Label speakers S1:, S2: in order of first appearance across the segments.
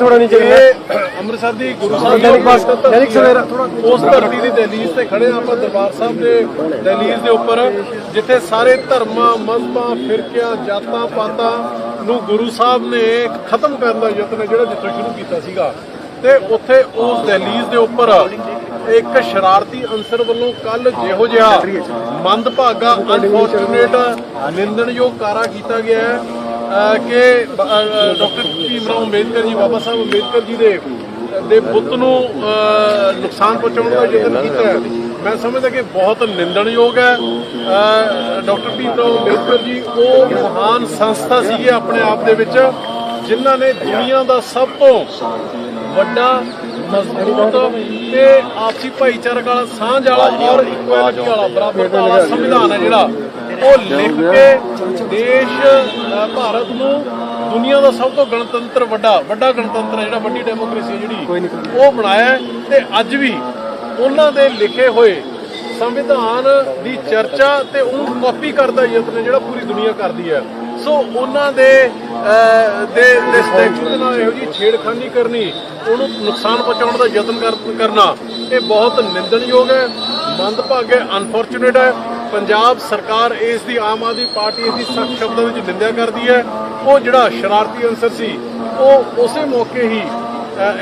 S1: ਥੋੜਾ ਨੀਚੇ
S2: ਇਹ ਅੰਮ੍ਰਿਤਸਰ ਦੀ ਗੁਰੂ ਸਾਹਿਬ
S1: ਦੈਨਿਕ ਭਾਸਕਰ, ਦੈਨਿਕ ਸਵੇਰਾ,
S2: ਉਸ ਧਰਤੀ ਦੀ ਦਹਲੀਜ਼ ਤੇ ਖੜੇ ਆਪਾਂ ਦਰਬਾਰ ਸਾਹਿਬ ਦੇ ਦਹਲੀਜ਼ ਦੇ ਉੱਪਰ ਜਿੱਥੇ ਸਾਰੇ ਧਰਮਾਂ ਮਜ਼ਹਬਾਂ ਫਿਰਕਿਆਂ ਜਾਤਾਂ ਪਾਤਾਂ ਨੂੰ ਗੁਰੂ ਸਾਹਿਬ ਨੇ ਖਤਮ ਕਰਨ ਦਾ ਯਤਨ ਜਿਹੜਾ ਜਿੱਥੋਂ ਸ਼ੁਰੂ ਕੀਤਾ ਸੀਗਾ। ਤੇ ਉੱਥੇ ਉਸ ਦਹਲੀਜ਼ ਦੇ ਉੱਪਰ ਇੱਕ ਸ਼ਰਾਰਤੀ ਅੰਸਰ ਵੱਲੋਂ ਕੱਲ ਜਿਹੋ ਜਿਹਾ ਮੰਦਭਾਗਾ ਅਨਫੋਰਚੂਨੇਟ ਨਿੰਦਣਯੋਗ ਕਾਰਾ ਕੀਤਾ ਗਿਆ ਹੈ। ਕਿ ਡਾਕਟਰ ਭੀਮ ਰਾਓ ਅੰਬੇਦਕਰ ਜੀ, ਬਾਬਾ ਸਾਹਿਬ ਅੰਬੇਦਕਰ ਜੀ ਦੇ ਦੇ ਪੁੱਤ ਨੂੰ ਨੁਕਸਾਨ ਪਹੁੰਚਾਉਣ ਦਾ ਯਤਨ ਕੀਤਾ ਹੈ। ਮੈਂ ਸਮਝਦਾ ਕਿ ਬਹੁਤ ਨਿੰਦਣਯੋਗ ਹੈ। ਡਾਕਟਰ ਭੀਮ ਰਾਓ ਅੰਬੇਦਕਰ ਜੀ, ਉਹ ਮਹਾਨ ਸੰਸਥਾ ਸੀਗੇ ਆਪਣੇ ਆਪ ਦੇ ਵਿੱਚ, ਜਿਨ੍ਹਾਂ ਨੇ ਦੁਨੀਆ ਦਾ ਸਭ ਤੋਂ ਵੱਡਾ ਮਜ਼ਬੂਤ ਤੇ ਆਪਸੀ ਭਾਈਚਾਰਕ ਵਾਲਾ, ਸਾਂਝ ਵਾਲਾ ਔਰ ਇਕੁਐਲਿਟੀ ਵਾਲਾ ਬਰਾਬਰਤਾ ਵਾਲਾ ਸੰਵਿਧਾਨ ਹੈ ਜਿਹੜਾ। ਉਹ ਲਿਖ ਕੇ ਦੇਸ਼ ਭਾਰਤ ਨੂੰ ਦੁਨੀਆ ਦਾ ਸਭ ਤੋਂ ਗਣਤੰਤਰ ਵੱਡਾ ਵੱਡਾ ਗਣਤੰਤਰ ਹੈ ਜਿਹੜਾ ਵੱਡੀ ਡੈਮੋਕ੍ਰੇਸੀ ਜਿਹੜੀ ਉਹ ਬਣਾਇਆ ਤੇ ਅੱਜ ਵੀ ਉਹਨਾਂ ਦੇ ਲਿਖੇ ਹੋਏ ਸੰਵਿਧਾਨ ਦੀ ਚਰਚਾ ਤੇ ਉਹਨੂੰ ਕਾਪੀ ਕਰਦਾ ਯਤਨ ਜਿਹੜਾ ਪੂਰੀ ਦੁਨੀਆ ਕਰਦੀ ਹੈ। ਸੋ ਉਹਨਾਂ ਦੇ ਦੇ ਦੇ ਸਟੈਚੂ ਦੇ ਨਾਲ ਇਹੋ ਜੀ ਛੇੜਖਾਨੀ ਕਰਨੀ ਉਹਨੂੰ ਨੁਕਸਾਨ ਪਹੁੰਚਾਉਣ ਦਾ ਯਤਨ ਕਰ- ਕਰਨਾ ਇਹ ਬਹੁਤ ਨਿੰਦਣਯੋਗ ਹੈ ਮੰਦਭਾਗਾ ਹੈ ਅਨਫੋਰਚੂਨੇਟ ਹੈ। ਪੰਜਾਬ ਸਰਕਾਰ ਇਸ ਦੀ ਆਮ ਆਦਮੀ ਪਾਰਟੀ ਇਸ ਦੀ ਸਖਤ ਸ਼ਬਦਾਂ ਵਿੱਚ ਨਿੰਦਿਆ ਕਰਦੀ ਹੈ। ਉਹ ਜਿਹੜਾ ਸ਼ਰਾਰਤੀ ਅੰਸਰ ਸੀ, ਉਹ ਉਸੇ ਮੌਕੇ ਹੀ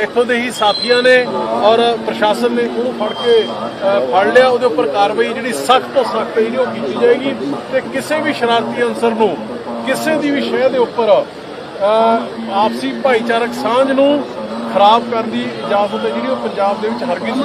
S2: ਇੱਥੋਂ ਦੇ ਹੀ ਸਾਥੀਆਂ ਨੇ ਔਰ ਪ੍ਰਸ਼ਾਸਨ ਨੇ ਉਹਨੂੰ ਫੜ ਕੇ ਫੜ ਲਿਆ। ਉਹਦੇ ਉੱਪਰ ਕਾਰਵਾਈ ਜਿਹੜੀ ਸਖਤ ਤੋਂ ਸਖਤ ਜਿਹੜੀ ਉਹ ਕੀਤੀ ਜਾਏਗੀ ਤੇ ਕਿਸੇ ਵੀ ਸ਼ਰਾਰਤੀ ਅੰਸਰ ਨੂੰ, ਕਿਸੇ ਦੀ ਵੀ ਸ਼ਹਿ ਦੇ ਉੱਪਰ ਆਪਸੀ ਭਾਈਚਾਰਕ ਸਾਂਝ ਨੂੰ ਖਰਾਬ ਕਰਨ ਦੀ ਇਜਾਜ਼ਤ ਹੈ ਜਿਹੜੀ ਉਹ ਪੰਜਾਬ ਦੇ ਵਿੱਚ ਹਰਗਿਜ਼